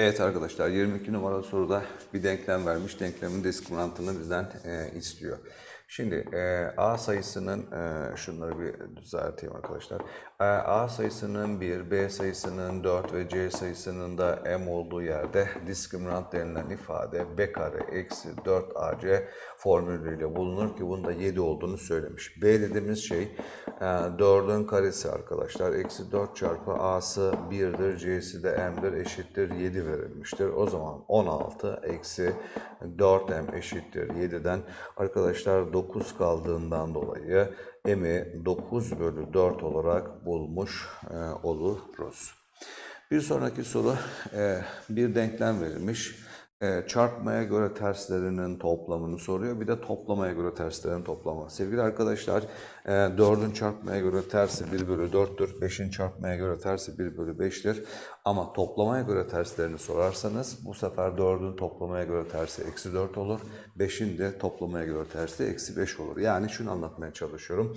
Evet arkadaşlar 22 numaralı soruda bir denklem vermiş. Denklemin diskriminantını bizden e, istiyor. Şimdi e, A sayısının, e, şunları bir düzelteyim arkadaşlar. E, A sayısının 1, B sayısının 4 ve C sayısının da M olduğu yerde diskriminant denilen ifade B kare eksi 4AC formülüyle bulunur ki bunda 7 olduğunu söylemiş. B dediğimiz şey e, 4'ün karesi arkadaşlar. Eksi 4 çarpı A'sı 1'dir, C'si de M'dir eşittir 7 verilmiştir. O zaman 16 eksi 4M eşittir 7'den arkadaşlar 9 kaldığından dolayı M'i 9 bölü 4 olarak bulmuş e, oluruz. Bir sonraki soru e, bir denklem verilmiş. E, çarpmaya göre terslerinin toplamını soruyor. Bir de toplamaya göre terslerin toplamı. Sevgili arkadaşlar e, 4'ün çarpmaya göre tersi 1 bölü 4'tür. 5'in çarpmaya göre tersi 1 bölü 5'tir. Ama toplamaya göre terslerini sorarsanız bu sefer 4'ün toplamaya göre tersi eksi 4 olur. 5'in de toplamaya göre tersi eksi 5 olur. Yani şunu anlatmaya çalışıyorum.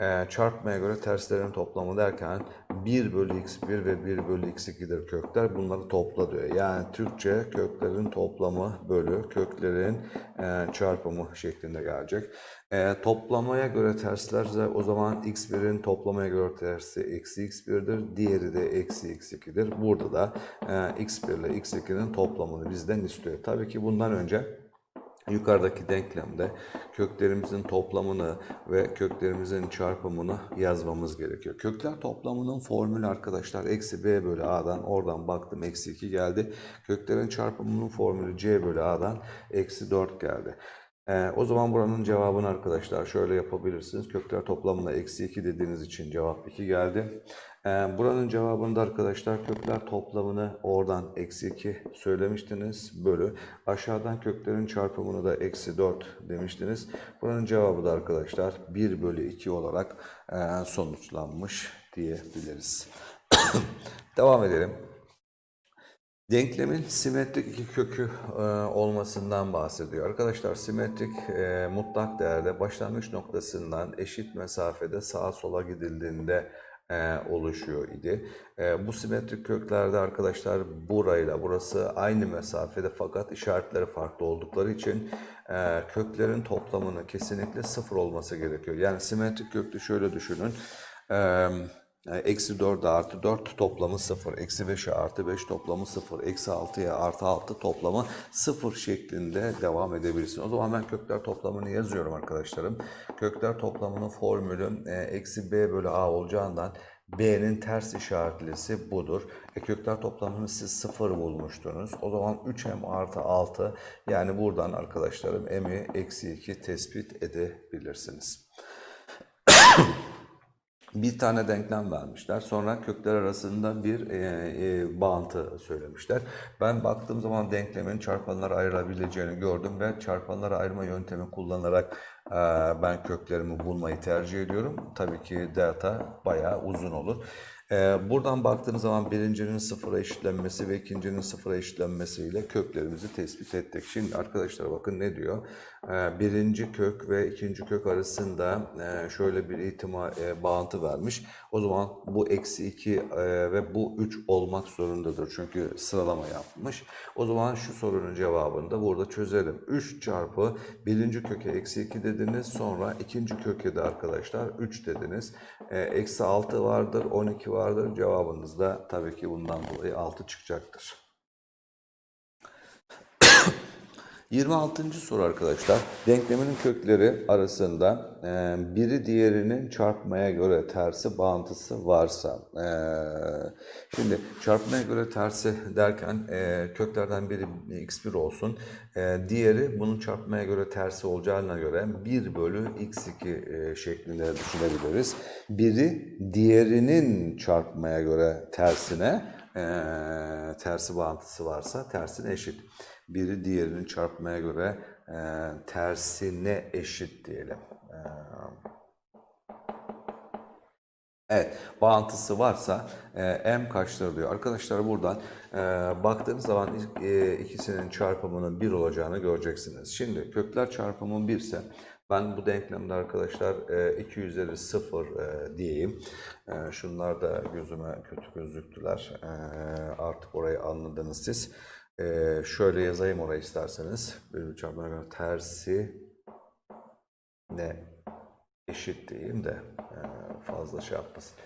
E, çarpmaya göre terslerin toplamı derken 1 bölü x1 ve 1 bölü x2'dir kökler. Bunları topla diyor. Yani Türkçe köklerin toplamı bölü köklerin e, çarpımı şeklinde gelecek. E, toplamaya göre terslerse o zaman x1'in toplamaya göre tersi eksi x1'dir. Diğeri de eksi x2'dir. Burada da e, x1 ile x2'nin toplamını bizden istiyor. Tabii ki bundan önce Yukarıdaki denklemde köklerimizin toplamını ve köklerimizin çarpımını yazmamız gerekiyor. Kökler toplamının formülü arkadaşlar eksi b bölü a'dan oradan baktım eksi 2 geldi. Köklerin çarpımının formülü c bölü a'dan eksi 4 geldi. Ee, o zaman buranın cevabını arkadaşlar şöyle yapabilirsiniz. Kökler toplamına eksi 2 dediğiniz için cevap 2 geldi. Ee, buranın cevabında arkadaşlar kökler toplamını oradan eksi 2 söylemiştiniz. Bölü. Aşağıdan köklerin çarpımını da eksi 4 demiştiniz. Buranın cevabı da arkadaşlar 1 bölü 2 olarak e, sonuçlanmış diyebiliriz. Devam edelim. Denklemin simetrik iki kökü e, olmasından bahsediyor. Arkadaşlar simetrik e, mutlak değerde başlangıç noktasından eşit mesafede sağa sola gidildiğinde e, oluşuyor idi. E, bu simetrik köklerde arkadaşlar burayla burası aynı mesafede fakat işaretleri farklı oldukları için e, köklerin toplamının kesinlikle sıfır olması gerekiyor. Yani simetrik köklü şöyle düşünün. Yani eksi 4'e artı 4 toplamı 0. Eksi 5'e artı 5 toplamı 0. Eksi 6'ya artı 6 toplamı 0 şeklinde devam edebilirsin. O zaman ben kökler toplamını yazıyorum arkadaşlarım. Kökler toplamının formülü e, eksi b bölü a olacağından b'nin ters işaretlisi budur. E, kökler toplamını siz 0 bulmuştunuz. O zaman 3m artı 6 yani buradan arkadaşlarım m'i eksi 2 tespit edebilirsiniz bir tane denklem vermişler. Sonra kökler arasında bir e, e, bağıntı söylemişler. Ben baktığım zaman denklemin çarpanlara ayrılabileceğini gördüm ve çarpanlara ayırma yöntemi kullanarak e, ben köklerimi bulmayı tercih ediyorum. Tabii ki data bayağı uzun olur. E, buradan baktığınız zaman birincinin sıfıra eşitlenmesi ve ikincinin sıfıra eşitlenmesiyle köklerimizi tespit ettik. Şimdi arkadaşlar bakın ne diyor? E, birinci kök ve ikinci kök arasında e, şöyle bir ihtimal e, bağıntı vermiş. O zaman bu eksi 2 e, ve bu 3 olmak zorundadır. Çünkü sıralama yapmış. O zaman şu sorunun cevabını da burada çözelim. 3 çarpı birinci köke eksi 2 dediniz. Sonra ikinci köke de arkadaşlar 3 dediniz. E, eksi 6 vardır, 12 vardır. Cevabınız da tabii ki bundan dolayı 6 çıkacaktır. 26. soru arkadaşlar. Denklemin kökleri arasında e, biri diğerinin çarpmaya göre tersi bağıntısı varsa. E, şimdi çarpmaya göre tersi derken e, köklerden biri x1 olsun. Diğeri bunun çarpmaya göre tersi olacağına göre 1 bölü x2 e, şeklinde düşünebiliriz. Biri diğerinin çarpmaya göre tersine tersi bağıntısı varsa tersine eşit biri diğerinin çarpmaya göre e, tersine eşit diyelim. E, evet, bağıntısı varsa e, m kaçtır diyor. Arkadaşlar buradan e, baktığınız zaman e, ikisinin çarpımının 1 olacağını göreceksiniz. Şimdi kökler çarpımı 1 ise Ben bu denklemde arkadaşlar e, 2 üzeri 0 e, diyeyim. E, Şunlar da gözüme kötü gözüktüler. E, Artık orayı anladınız siz. E, Şöyle yazayım orayı isterseniz. Bir çarpmaya göre tersi ne eşit diyeyim de e, fazla şey yapmasın.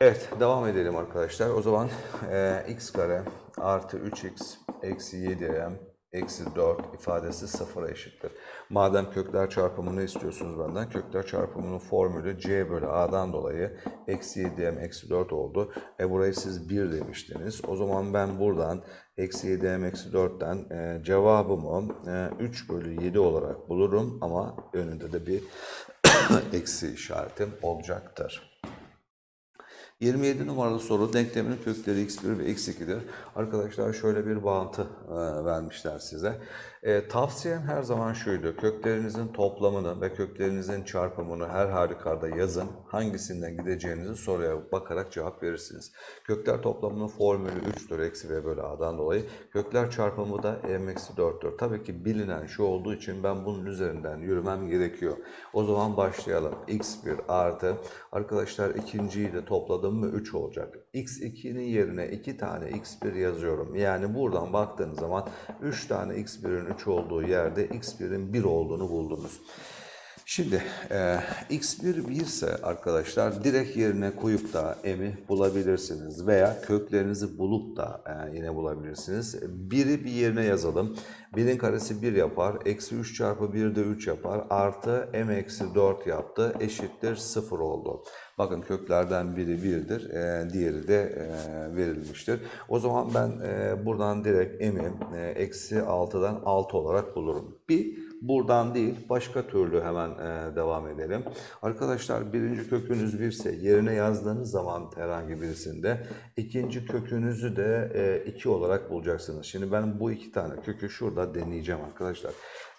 Evet devam edelim arkadaşlar. O zaman e, x kare artı 3x eksi 7m eksi 4 ifadesi sıfıra eşittir. Madem kökler çarpımını istiyorsunuz benden, kökler çarpımının formülü c bölü a'dan dolayı eksi 7m eksi 4 oldu. E burayı siz 1 demiştiniz. O zaman ben buradan eksi 7m eksi 4'ten e, cevabımı e, 3 bölü 7 olarak bulurum ama önünde de bir eksi işaretim olacaktır. 27 numaralı soru denklemin kökleri x1 ve x2'dir. Arkadaşlar şöyle bir bağıntı e, vermişler size. E, tavsiyem her zaman şuydu. Köklerinizin toplamını ve köklerinizin çarpımını her halükarda yazın. Hangisinden gideceğinizi soruya bakarak cevap verirsiniz. Kökler toplamının formülü 3'tür. Eksi v bölü a'dan dolayı. Kökler çarpımı da m eksi 4'tür. Tabii ki bilinen şu olduğu için ben bunun üzerinden yürümem gerekiyor. O zaman başlayalım. x1 artı arkadaşlar ikinciyi de topladım mı 3 olacak. x2'nin yerine 2 tane x1 yazıyorum. Yani buradan baktığınız zaman 3 tane x1'in 3 olduğu yerde x1'in 1 olduğunu buldunuz. Şimdi e, x1 1 ise arkadaşlar direkt yerine koyup da m'i bulabilirsiniz veya köklerinizi bulup da e, yine bulabilirsiniz. Biri bir yerine yazalım. 1'in karesi 1 yapar. Eksi 3 çarpı 1 de 3 yapar. Artı m eksi 4 yaptı. Eşittir 0 oldu. Bakın köklerden biri 1'dir. E, diğeri de e, verilmiştir. O zaman ben e, buradan direkt m'i e, eksi 6'dan 6 olarak bulurum. Bir Buradan değil, başka türlü hemen e, devam edelim. Arkadaşlar birinci kökünüz birse yerine yazdığınız zaman herhangi birisinde ikinci kökünüzü de 2 olarak bulacaksınız. Şimdi ben bu iki tane kökü şurada deneyeceğim arkadaşlar.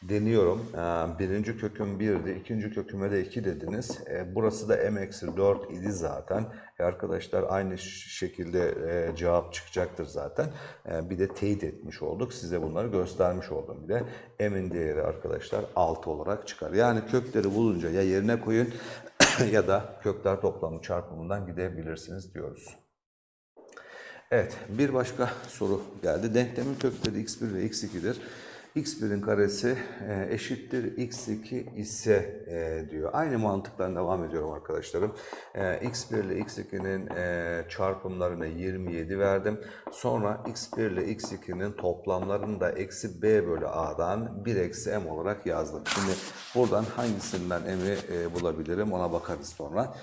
Deniyorum. E, birinci köküm 1'di, ikinci köküme de 2 dediniz. E, burası da m eksi 4 idi zaten. E, arkadaşlar aynı şekilde e, cevap çıkacaktır zaten. E, bir de teyit etmiş olduk. Size bunları göstermiş oldum. Bir de m'in değeri arkadaşlar 6 olarak çıkar. Yani kökleri bulunca ya yerine koyun ya da kökler toplamı çarpımından gidebilirsiniz diyoruz. Evet, bir başka soru geldi. Denklemin kökleri x1 ve x2'dir. X1'in karesi e, eşittir x2 ise e, diyor. Aynı mantıktan devam ediyorum arkadaşlarım. E, x1 ile x2'nin e, çarpımlarını 27 verdim. Sonra x1 ile x2'nin toplamlarını da eksi b bölü a'dan 1 eksi m olarak yazdım. Şimdi buradan hangisinden m'i bulabilirim ona bakarız sonra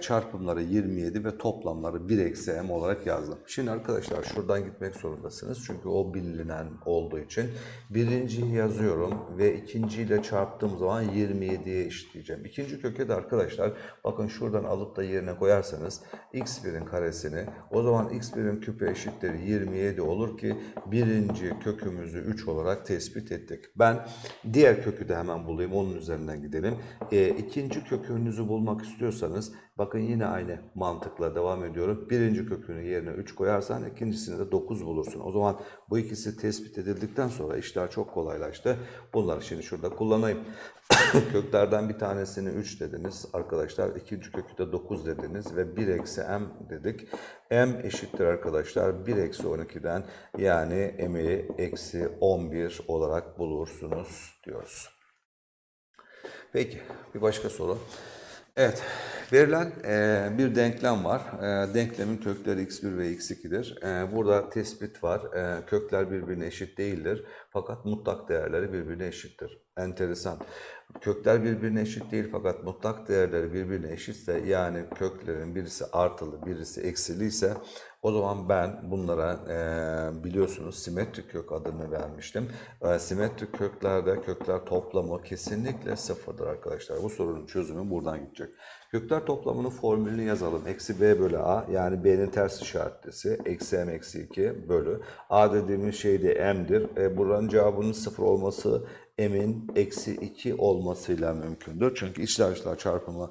çarpımları 27 ve toplamları 1 eksi m olarak yazdım. Şimdi arkadaşlar şuradan gitmek zorundasınız. Çünkü o bilinen olduğu için. Birinciyi yazıyorum ve ikinciyle çarptığım zaman 27'ye eşitleyeceğim. İkinci köke de arkadaşlar bakın şuradan alıp da yerine koyarsanız x1'in karesini o zaman x1'in küpü eşittir 27 olur ki birinci kökümüzü 3 olarak tespit ettik. Ben diğer kökü de hemen bulayım. Onun üzerinden gidelim. E, ikinci kökünüzü bulmak istiyorsanız Bakın yine aynı mantıkla devam ediyorum. Birinci kökünü yerine 3 koyarsan ikincisini de 9 bulursun. O zaman bu ikisi tespit edildikten sonra işler çok kolaylaştı. Bunları şimdi şurada kullanayım. Köklerden bir tanesini 3 dediniz arkadaşlar. ikinci kökü de 9 dediniz ve 1 eksi m dedik. m eşittir arkadaşlar 1 eksi 12'den yani m'i eksi 11 olarak bulursunuz diyoruz. Peki bir başka soru. Evet, verilen e, bir denklem var. E, denklemin kökleri x1 ve x2'dir. E, burada tespit var. E, kökler birbirine eşit değildir. Fakat mutlak değerleri birbirine eşittir. Enteresan. Kökler birbirine eşit değil fakat mutlak değerleri birbirine eşitse yani köklerin birisi artılı birisi eksili ise o zaman ben bunlara e, biliyorsunuz simetrik kök adını vermiştim. E, simetrik köklerde kökler toplamı kesinlikle sıfırdır arkadaşlar. Bu sorunun çözümü buradan gidecek. Kökler toplamının formülünü yazalım. Eksi b bölü a yani b'nin ters işaretlisi. Eksi m eksi 2 bölü. a dediğimiz şey de m'dir. E, buranın cevabının sıfır olması m'in eksi 2 olmasıyla mümkündür. Çünkü içler içler çarpımı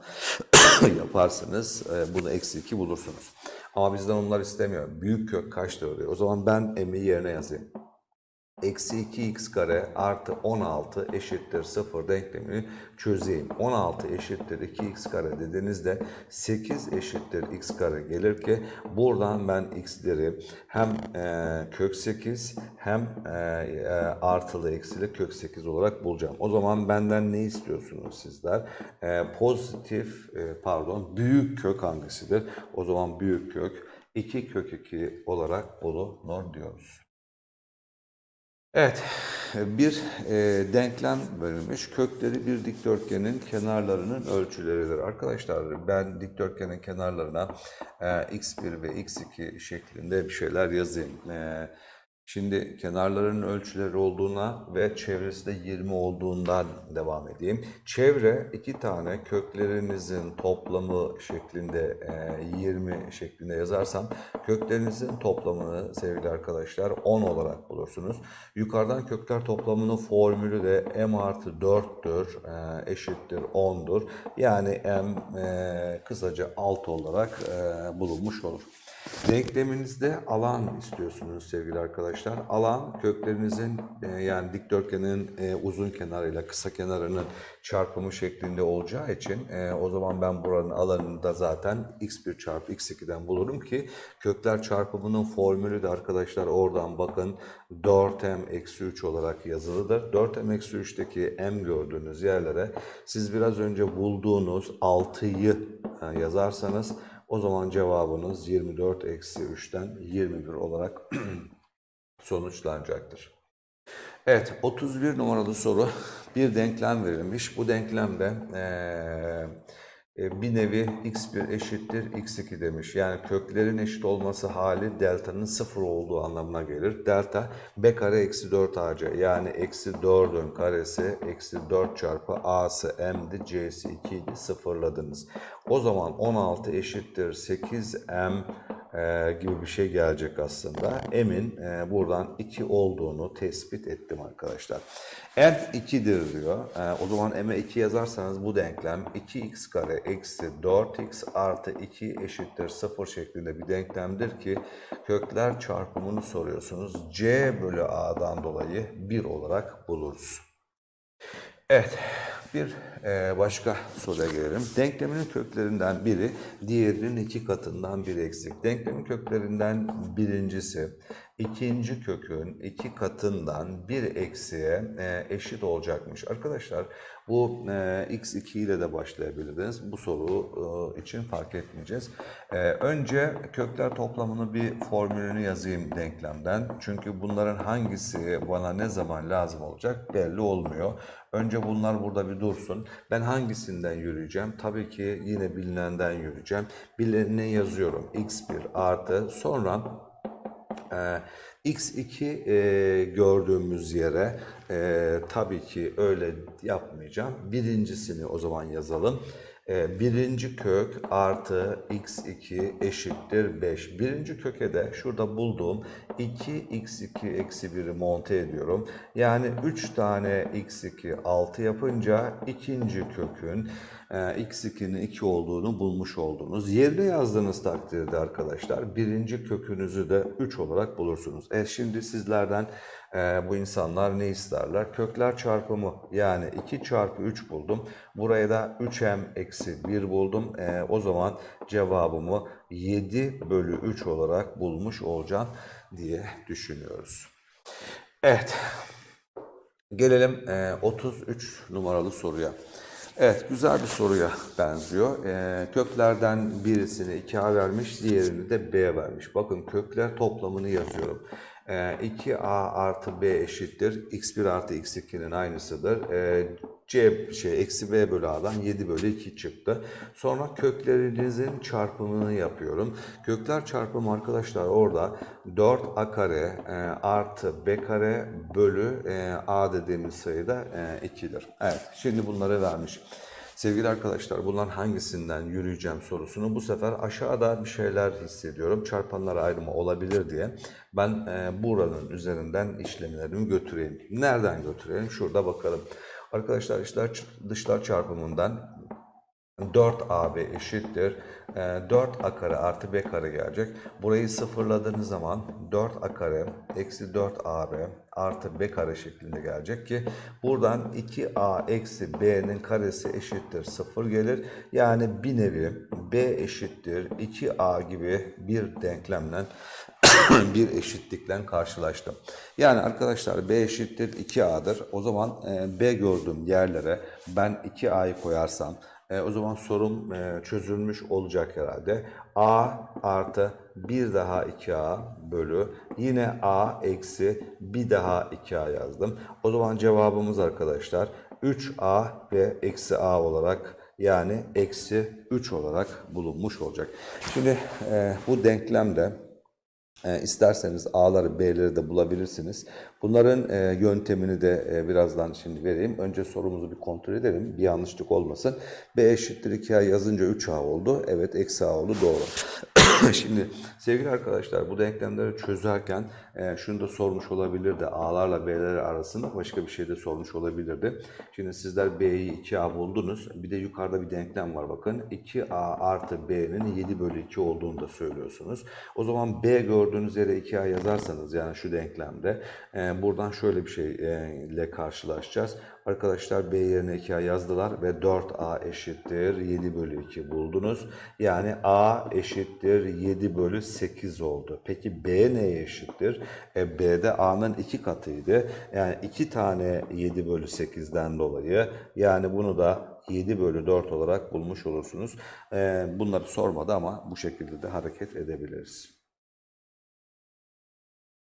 yaparsınız. E, bunu eksi 2 bulursunuz. Ama bizden onlar istemiyor. Büyük kök kaçtır diyor. O zaman ben m'i yerine yazayım. Eksi 2x kare artı 16 eşittir 0 denklemini çözeyim. 16 eşittir 2x kare dediğinizde 8 eşittir x kare gelir ki buradan ben x'leri hem e, kök 8 hem e, e, artılı eksili kök 8 olarak bulacağım. O zaman benden ne istiyorsunuz sizler? E, pozitif e, pardon büyük kök hangisidir? O zaman büyük kök 2 kök 2 olarak bulunur diyoruz. Evet, bir e, denklem verilmiş. Kökleri bir dikdörtgenin kenarlarının ölçüleridir. Arkadaşlar ben dikdörtgenin kenarlarına e, x1 ve x2 şeklinde bir şeyler yazayım. E, Şimdi kenarların ölçüleri olduğuna ve çevresi de 20 olduğundan devam edeyim. Çevre iki tane köklerinizin toplamı şeklinde e, 20 şeklinde yazarsam köklerinizin toplamını sevgili arkadaşlar 10 olarak bulursunuz. Yukarıdan kökler toplamının formülü de m artı 4'tür e, eşittir 10'dur. Yani m e, kısaca 6 olarak e, bulunmuş olur. Denkleminizde alan istiyorsunuz sevgili arkadaşlar. Alan köklerinizin e, yani dikdörtgenin e, uzun kenarıyla kısa kenarının çarpımı şeklinde olacağı için e, o zaman ben buranın alanını da zaten x1 çarpı x2'den bulurum ki kökler çarpımının formülü de arkadaşlar oradan bakın 4m eksi 3 olarak yazılıdır. 4m eksi 3'teki m gördüğünüz yerlere siz biraz önce bulduğunuz 6'yı e, yazarsanız o zaman cevabınız 24 eksi 3'ten 21 olarak sonuçlanacaktır. Evet 31 numaralı soru bir denklem verilmiş. Bu denklemde e, bir nevi x1 eşittir x2 demiş. Yani köklerin eşit olması hali delta'nın sıfır olduğu anlamına gelir. Delta b kare eksi 4 ac yani eksi 4'ün karesi eksi 4 çarpı a'sı m'di c'si 2 idi sıfırladınız. O zaman 16 eşittir 8m e, gibi bir şey gelecek aslında. M'in e, buradan 2 olduğunu tespit ettim arkadaşlar. M 2'dir diyor. E, o zaman M'e 2 yazarsanız bu denklem 2x kare eksi 4x artı 2 eşittir 0 şeklinde bir denklemdir ki kökler çarpımını soruyorsunuz. C bölü A'dan dolayı 1 olarak buluruz. Evet, bir e, başka soruya gelelim. Denklemin köklerinden biri diğerinin iki katından bir eksik. Denklemin köklerinden birincisi ikinci kökün iki katından bir eksiğe e, eşit olacakmış. Arkadaşlar bu e, x2 ile de başlayabilirdiniz. Bu soru e, için fark etmeyeceğiz. Önce kökler toplamını bir formülünü yazayım denklemden. Çünkü bunların hangisi bana ne zaman lazım olacak belli olmuyor. Önce bunlar burada bir dursun. Ben hangisinden yürüyeceğim? Tabii ki yine bilinenden yürüyeceğim. Bilineni yazıyorum. x1 artı sonra e, x2 e, gördüğümüz yere e, tabii ki öyle yapmayacağım. Birincisini o zaman yazalım. E, birinci kök artı x2 eşittir 5. Birinci köke de şurada bulduğum 2x2 eksi 1'i monte ediyorum. Yani 3 tane x2 6 yapınca ikinci kökün x2'nin 2 olduğunu bulmuş oldunuz. Yerine yazdığınız takdirde arkadaşlar birinci kökünüzü de 3 olarak bulursunuz. E şimdi sizlerden e, bu insanlar ne isterler? Kökler çarpımı yani 2 çarpı 3 buldum. Buraya da 3m eksi 1 buldum. E, o zaman cevabımı 7 bölü 3 olarak bulmuş olacağım diye düşünüyoruz. Evet. Gelelim e, 33 numaralı soruya. Evet, güzel bir soruya benziyor. E, köklerden birisini 2A vermiş, diğerini de B vermiş. Bakın kökler toplamını yazıyorum. E, 2A artı B eşittir. X1 artı X2'nin aynısıdır. E, C şey eksi B bölü A'dan 7 bölü 2 çıktı. Sonra köklerinizin çarpımını yapıyorum. Kökler çarpımı arkadaşlar orada 4A kare e, artı B kare bölü e, A dediğimiz sayıda e, 2'dir. Evet şimdi bunları vermiş. Sevgili arkadaşlar bunlar hangisinden yürüyeceğim sorusunu bu sefer aşağıda bir şeyler hissediyorum. Çarpanlar ayrımı olabilir diye ben e, buranın üzerinden işlemlerimi götüreyim. Nereden götürelim? Şurada bakalım. Arkadaşlar işler dışlar çarpımından 4AB eşittir. Ee, 4A kare artı B kare gelecek. Burayı sıfırladığınız zaman 4A kare eksi 4AB artı B kare şeklinde gelecek ki buradan 2A eksi B'nin karesi eşittir 0 gelir. Yani bir nevi B eşittir 2A gibi bir denklemle bir eşitlikle karşılaştım. Yani arkadaşlar B eşittir 2A'dır. O zaman e, B gördüğüm yerlere ben 2A'yı koyarsam e, o zaman sorum e, çözülmüş olacak herhalde. A artı bir daha 2A bölü yine A eksi bir daha 2A yazdım. O zaman cevabımız arkadaşlar 3A ve eksi A olarak yani eksi 3 olarak bulunmuş olacak. Şimdi e, bu denklemde e, isterseniz A'ları B'leri de bulabilirsiniz. Bunların e, yöntemini de e, birazdan şimdi vereyim. Önce sorumuzu bir kontrol edelim. Bir yanlışlık olmasın. B eşittir 2A yazınca 3A oldu. Evet eksi A oldu doğru. şimdi sevgili arkadaşlar bu denklemleri çözerken e, şunu da sormuş olabilirdi. A'larla B'ler arasında başka bir şey de sormuş olabilirdi. Şimdi sizler B'yi 2A buldunuz. Bir de yukarıda bir denklem var bakın. 2A artı B'nin 7 bölü 2 olduğunu da söylüyorsunuz. O zaman B gördüğünüz yere 2A yazarsanız yani şu denklemde e, buradan şöyle bir şey e, karşılaşacağız. Arkadaşlar B yerine 2A yazdılar ve 4A eşittir 7 bölü 2 buldunuz. Yani A eşittir 7 bölü 8 oldu. Peki B neye eşittir? E, B'de A'nın 2 katıydı. Yani 2 tane 7 bölü 8'den dolayı yani bunu da 7 bölü 4 olarak bulmuş olursunuz. E, bunları sormadı ama bu şekilde de hareket edebiliriz.